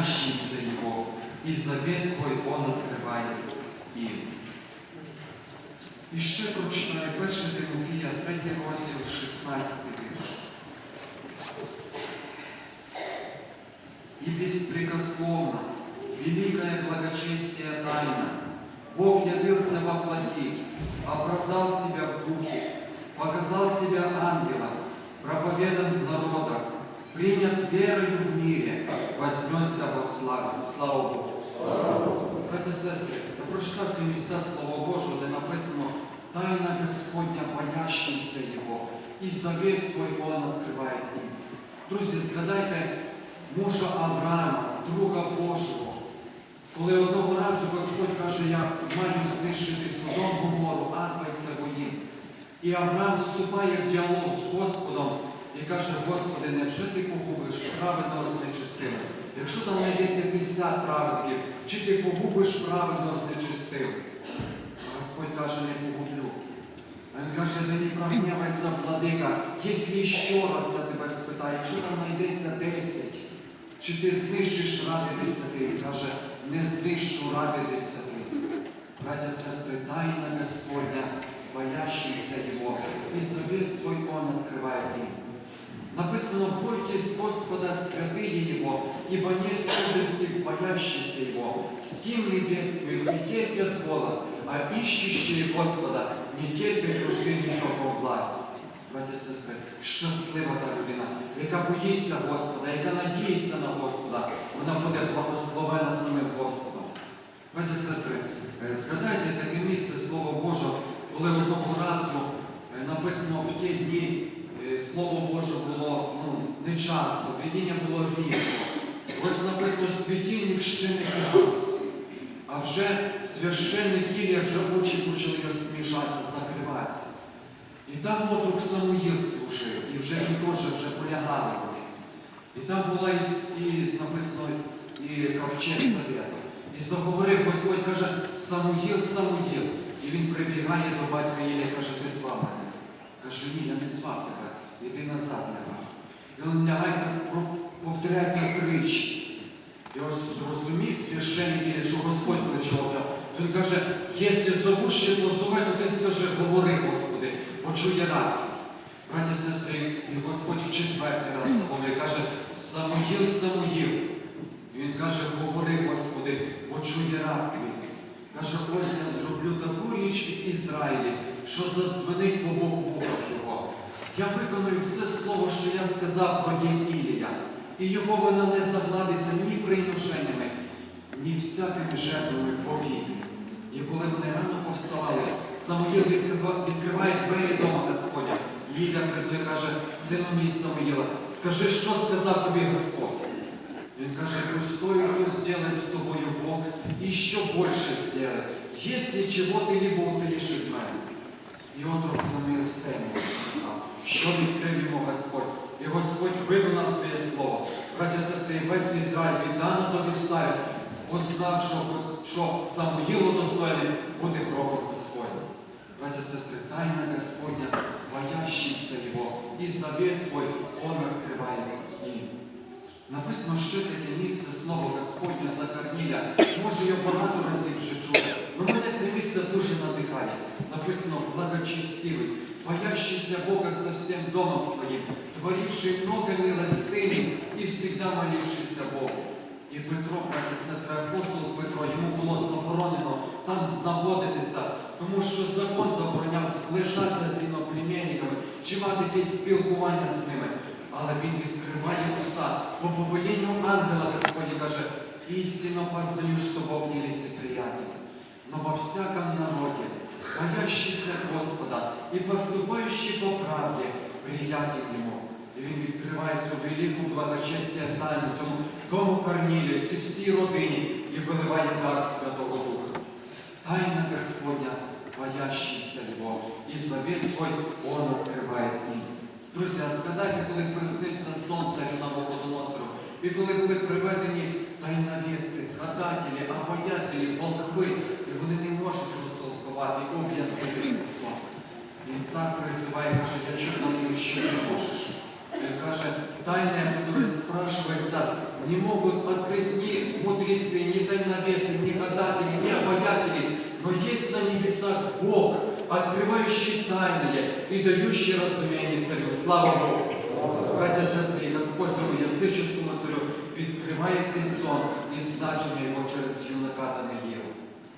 боящимся Его, и завет свой Он открывает им. І ще прочитаю 1 Тимофія, 3 розділ, 16 вірш. И беспрекословно, великое благочестие тайна, Бог явился во плоти, оправдал себя в духе, показал себя ангелом, проповедан в народах, принят верою в мире, вознесся во славу. Слава Богу. Браті і сестри, я прочитав ці місця Слова Божого, де написано Тайна Господня, боящимся Його, і завет свой Он откриває їм. Друзі, згадайте мужа Авраама, друга Божого, коли одного разу Господь каже, я маю знищити Содом Гомору, Адва і Цевоїм. І Авраам вступає в діалог з Господом і каже, Господи, невже ти погубиш праведного з нечистим? Якщо там знайдеться 50 праведників, чи ти погубиш праведного з нечистим? Господь каже, не погублю. А Він каже, не прогнівається владика, якщо ще раз я тебе спитаю, якщо там знайдеться 10, чи ти знищиш ради десяти? Каже, не знищу ради десяти. Братья и сестры, тайна Господня, боящимся Его, и завет свой Он открывает им. Написано, бойтесь Господа, святые Его, ибо нет скудости в боящихся Его, с кем не бедствуют, не терпят голод, а ищущие Господа не терпят нужды никакого блага. Браті і сестри, щаслива та людина, яка боїться Господа, яка надіється на Господа, вона буде благословена самим Господом. Браті сестри, е, згадайте таке місце Слова Божого, коли одного разу е, написано в ті дні Слово Боже було ну, не часто, видіння було рідко. Ось написано, світильник ще не гас, а вже священник Ілія вже очі почали розсміжатися, закриватися. І там отрок Самуїл служив, і вже він теж вже полягали. І там була і, і написано і ковчег завета. І заговорив Господь, каже, Самуїл, Самуїл. І він прибігає до батька Ілія, каже, ти мене. Каже, ні, я не звав тебе, іди назад лягай. І він лягає так повторяється тричі. І ось зрозумів священник що Господь його. Він каже, якщо зову ще позове, то ти скажи, говори, Господи, почує рад. Браті сестри, і Господь в четвертий раз заговорив, каже, Самуїл, Самуїл. Він каже, говори, Господи, почує рад твій. Каже, ось я зроблю таку річ в Ізраїлі, що задзвенить в обох вухах його. Я виконую все слово, що я сказав про Ілія, і його вина не загладиться ні приношеннями, ні всякими жертвами повіки. І коли вони рано повставали, Самуїл відкриває двері дома Господня. Ліля призує, каже, сину мій Самуїла, скажи, що сказав тобі Господь. Він каже, пустою то сделает с тобою Бог, и еще больше сделает, если чего ты либо утаишь від мене. І отрок Самуїл все йому сказав, що відкрив йому Господь. І Господь виконав своє слово. Браті і сестри, весь Ізраїль від Дана до Вістаю познав, що, що Самуїлу достойний бути пророк Господь. Браті і сестри, тайна Господня, боящимся Його, і завет свой Он відкриває їм. Написано, що таке місце слово Господнє за. Може, я багато разів вже чув. але мене це місце дуже надихає. Написано благочестивий, боящийся Бога со всем домом своим, творивший много милостыни и всегда молившийся Богу. І Петро, браті і сестри, апостол Петро, йому було заборонено там знаходитися, тому що закон забороняв зближатися з іноплемінниками чи мати якесь спілкування з ними. Але він відкриває уста по повелінню ангела Господні каже, істинно познаю, що Бог не лицеприятен, но во всяком народе, боящийся Господа и поступающий по правде, приятен Ему. І він відкриває цю велику благочестя тайну цьому дому Корнілію, цій всій родині і виливає дар Святого Духа. Тайна Господня, боящимся Его, и завет свой Он открывает им. Друзі, а згадайте, коли приснився сон царю Навуходоносору, і коли були приведені тайновідці, гадателі, обаятелі, волхви, і вони не можуть розтолкувати і об'яснити це слово. І цар призиває, каже, я чого не що не можеш. Він каже, тайне, яке спрашивается не могут открыть ни мудрецы, ни дальновецы, ни гадатели, ни обаятели, но есть на небесах Бог, открывающий тайное и дающий разумение царю. Слава Богу! Братья, сестри, Господь цьому язичському царю відкриває цей сон і значення його через юнака Даниїла.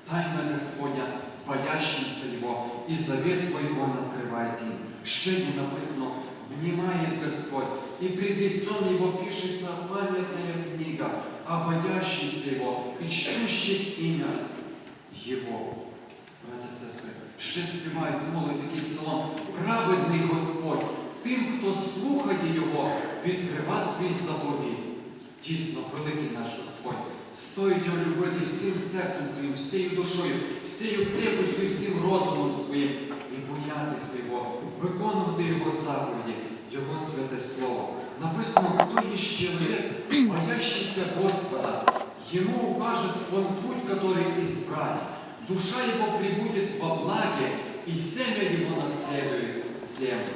Тайна Господня, боящимся Его, и завет свой Он открывает им. Ще не написано, внимает Господь, и пред лицом Его пишется памятная книга о боящихся Его и чтущих имя Его. Браті і сестри, ще співають молодь такий псалом. Праведний Господь, тим, хто слухає Його, відкрива свій заповіт. Дійсно, великий наш Господь. Стоїть його любити всім серцем своїм, всією душою, всією крепостю і всім розумом своїм і боятися Його, виконувати Його заповіді, Його святе Слово. Написано, хто є человек, боящийся Господа, ему укажет он путь, который избрать. Душа его прибудет во благе, и семя его наследует землю.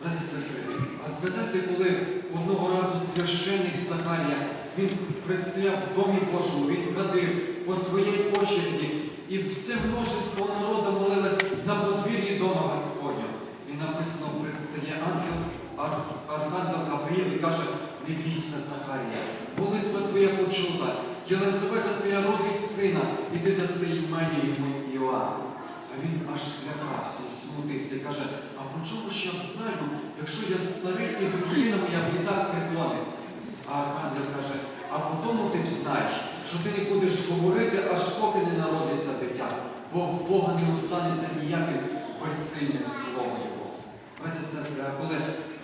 Браті і сестри, а згадайте, коли одного разу священник Захарія, він предстояв в Домі Божому, він ходив по своїй очереді, і все множество народу молилось на подвір'ї Дома Господнього. І написано, предстає ангел, ар- архангел Гавриїл і каже, не бійся, Захарія, молитва твоя почута, Єлизавета твоя родить сина, і ти даси імені йому Іоанн. А він аж злякався і смутився і каже, а по чому ж я знаю, якщо я старий і дружина моя в літах притонить? А Архангел каже, а по тому ти взнаєш, що ти не будеш говорити, аж поки не народиться дитя, бо в Бога не останеться ніяким безсильним словом Його. Браті і сестри, а коли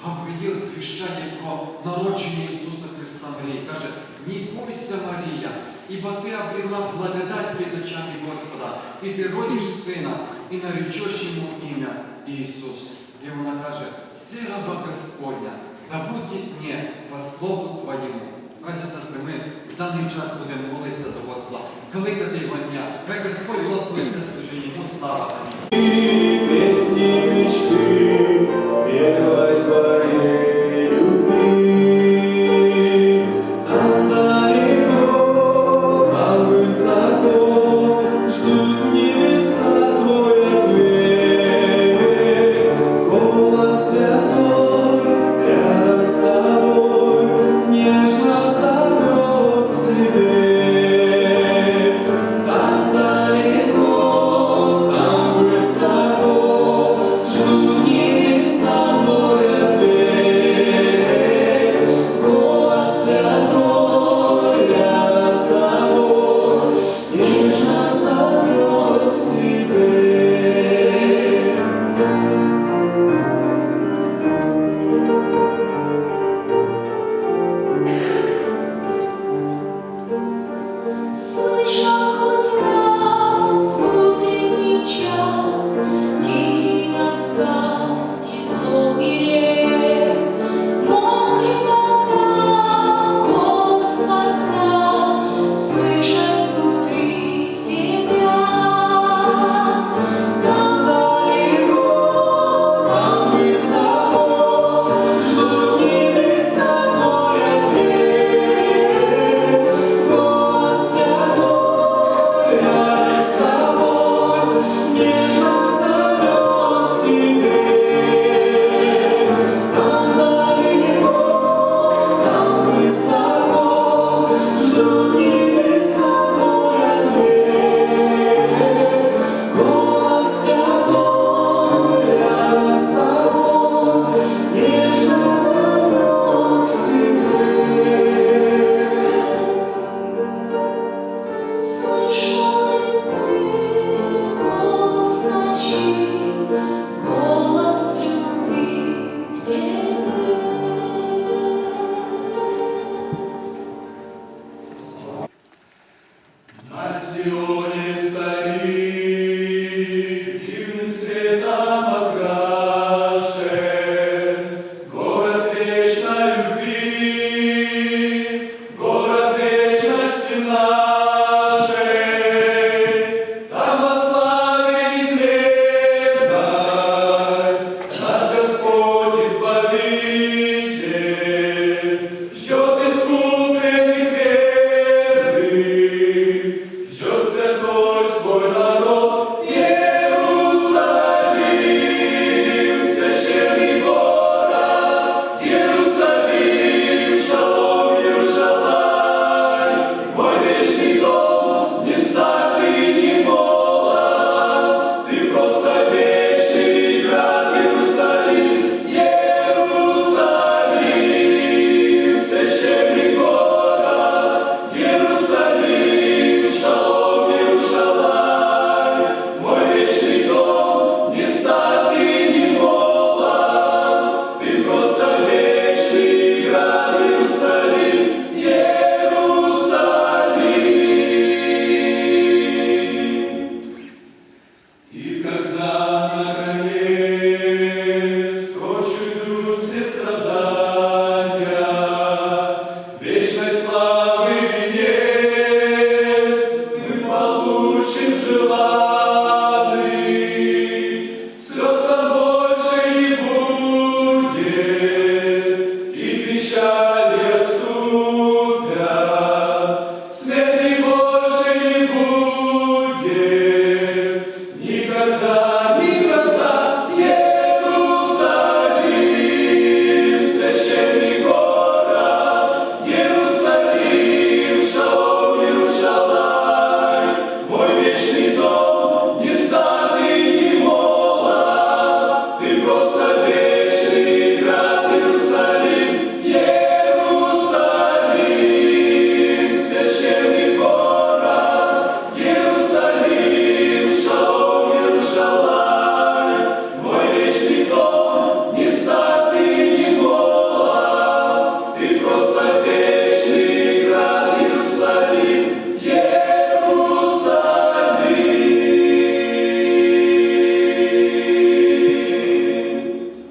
Гавриїл звіщає про народження Ісуса Христа Марії, каже, не бойся, Марія, ибо ты обрела благодать пред очами Господа, и ты родишь сына, и наречешь ему имя Иисус. І вона каже, «Си раба Господня, да буде мне по слову Твоєму. Браті сестри, ми в даний час будемо молитися до Господа, кликати Його дня. Хай Господь Господь це служить йому слава. Амінь. И песни мечты первой твоей